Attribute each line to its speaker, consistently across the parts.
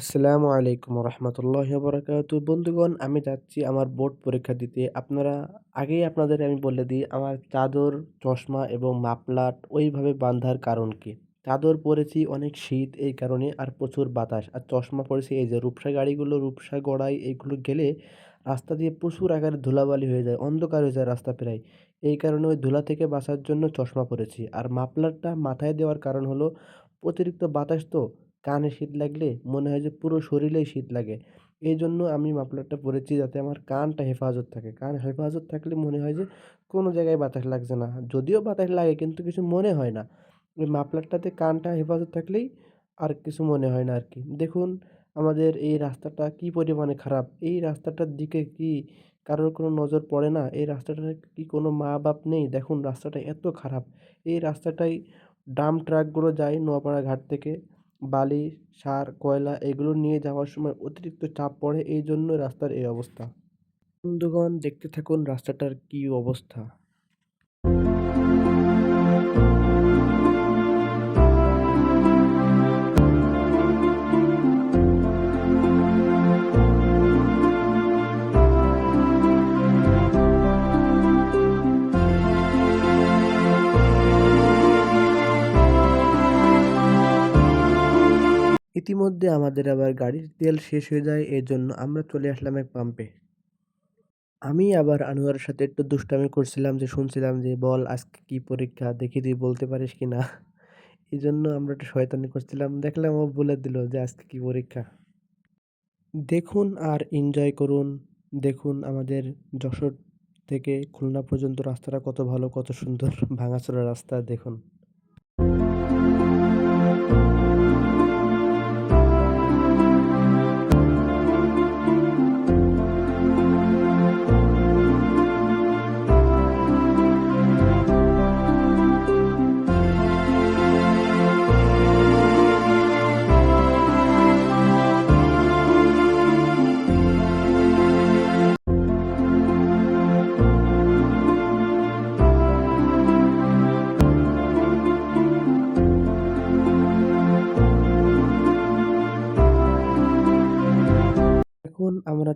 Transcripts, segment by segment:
Speaker 1: আসসালামু আলাইকুম রহমতুল্লাহ বরকাত বন্ধুগণ, আমি যাচ্ছি আমার বোর্ড পরীক্ষা দিতে। আপনারা, আগেই আপনাদের আমি বলে দিই, আমার চাদর, চশমা এবং মাপলাট ওইভাবে বাঁধার কারণ কি? চাদর পরেছি, অনেক শীত এই কারণে, আর প্রচুর বাতাস। আর চশমা পরেছি, এই যে রূপসা গাড়িগুলো, রূপসা গড়াই এইগুলো গেলে রাস্তা দিয়ে প্রচুর আকারে ধুলাবালি হয়ে যায়, অন্ধকার হয়ে যায় রাস্তা প্রায়। এই কারণে ওই ধুলা থেকে বাঁচার জন্য চশমা পরেছি। আর মাপলারটা মাথায় দেওয়ার কারণ হলো, অতিরিক্ত বাতাস তো কানে শীত লাগলে মনে হয় যে পুরো শরীরেই শীত লাগে। এই জন্য আমি মাফলারটা পরেছি যাতে আমার কানটা হেফাজত থাকে। কান হেফাজত থাকলে মনে হয় যে কোনো জায়গায় বাতাস লাগছে না। যদিও বাতাস লাগে কিন্তু কিছু মনে হয় না। ওই মাফলারটাতে কানটা হেফাজত থাকলেই আর কিছু মনে হয় না আর কি দেখুন, আমাদের এই রাস্তাটা কি পরিমাণে খারাপ? এই রাস্তাটার দিকে কি কারোর কোনো নজর পড়ে না? এই রাস্তাটার কি কোনো মা বাপ নেই? দেখুন, রাস্তাটা এত খারাপ। এই রাস্তাটাই ডাম্প ট্রাকগুলো যায় নোয়াপাড়া ঘাট থেকে। বালি, সার, কয়লা এগুলো নিয়ে যাওয়ার সময় অতিরিক্ত চাপ পড়ে এই জন্য রাস্তার এই অবস্থা। বন্ধুগণ, দেখতে থাকুন রাস্তাটার কী অবস্থা। ইতিমধ্যে আমাদের আবার গাড়ির তেল শেষ হয়ে যায় এই জন্য আমরা চলে আসলাম এক পাম্পে আমি আবার আনোয়ারের সাথে একটু দুষ্টামি করছিলাম যে শুনছিলাম যে, বল, আজকে কি পরীক্ষা? দেখি তুই বলতে পারিস কি না এই জন্য আমরা একটু শয়তানি করছিলাম। দেখলাম ও বলে দিল যে, আজকে কি পরীক্ষা? দেখুন আর এনজয় করুন। দেখুন আমাদের যশোর থেকে খুলনা পর্যন্ত রাস্তাটা কত ভালো, কত সুন্দর। ভাঙাচোরা রাস্তা, দেখুন।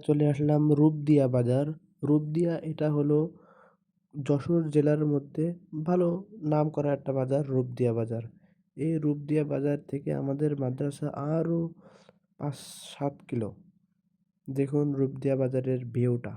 Speaker 1: চলে আসলাম রূপদিয়া বাজার। রূপদিয়া এটা হলো যশোর জেলার মধ্যে ভালো নাম করা একটা বাজার, রূপদিয়া বাজার। এই রূপদিয়া বাজার থেকে আমাদের মাদ্রাসা আরও পাঁচ সাত কিলো। দেখুন রূপদিয়া বাজারের ভিউটা।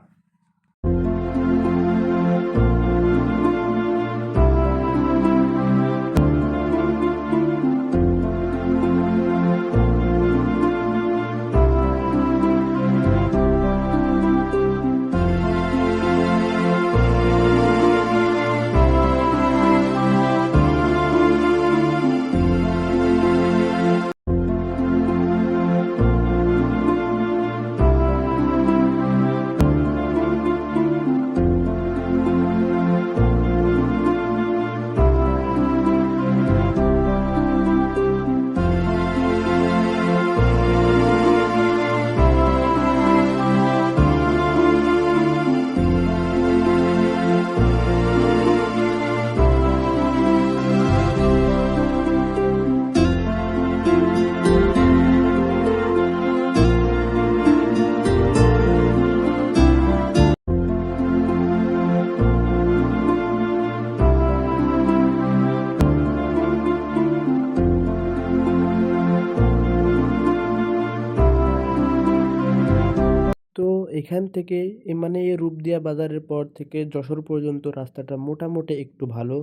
Speaker 1: এখান থেকে মানে এই রূপদিয়া বাজারের পর থেকে যশোর পর্যন্ত রাস্তাটা মোটামুটি একটু ভালো।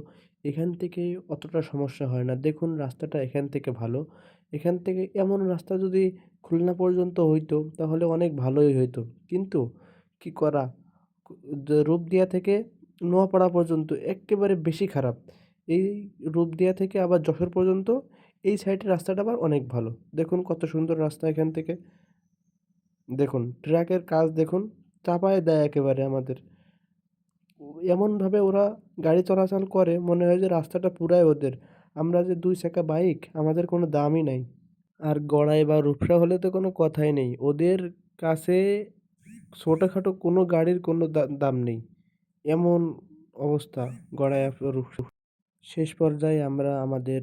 Speaker 1: এখান থেকে অতটা সমস্যা হয় না। দেখুন রাস্তাটা এখান থেকে ভালো। এখান থেকে এমন রাস্তা যদি খুলনা পর্যন্ত হইতো তাহলে অনেক ভালোই হইতো। কিন্তু কি করা? রূপদিয়া থেকে নোয়াপাড়া পর্যন্ত এক্কেবারে বেশি খারাপ। এই রূপদিয়া থেকে আবার যশোর পর্যন্ত এই সাইডের রাস্তাটা আবার অনেক ভালো। দেখুন কত সুন্দর রাস্তা এখান থেকে। দেখুন, ট্রাকের কাজ দেখুন, চাপায় দেয় একেবারে আমাদের। এমনভাবে ওরা গাড়ি চলাচল করে, মনে হয় যে রাস্তাটা পুরাই ওদের। আমরা যে দুই চাকা বাইক, আমাদের কোনো দামই নাই। আর গড়াই বা রূপসা হলে তো কোনো কথাই নেই। ওদের কাছে ছোটোখাটো কোনো গাড়ির কোনো দাম নেই। এমন অবস্থা, গড়াই রূপসা। শেষ পর্যায়ে আমরা আমাদের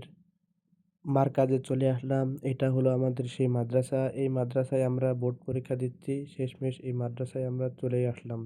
Speaker 1: মারকাজে চলে আসলাম। এটা হলো আমাদের সেই মাদ্রাসা। এই মাদ্রাসায় আমরা বোর্ড পরীক্ষা দিচ্ছি। শেষমেশ এই মাদ্রাসায় আমরা চলেই আসলাম।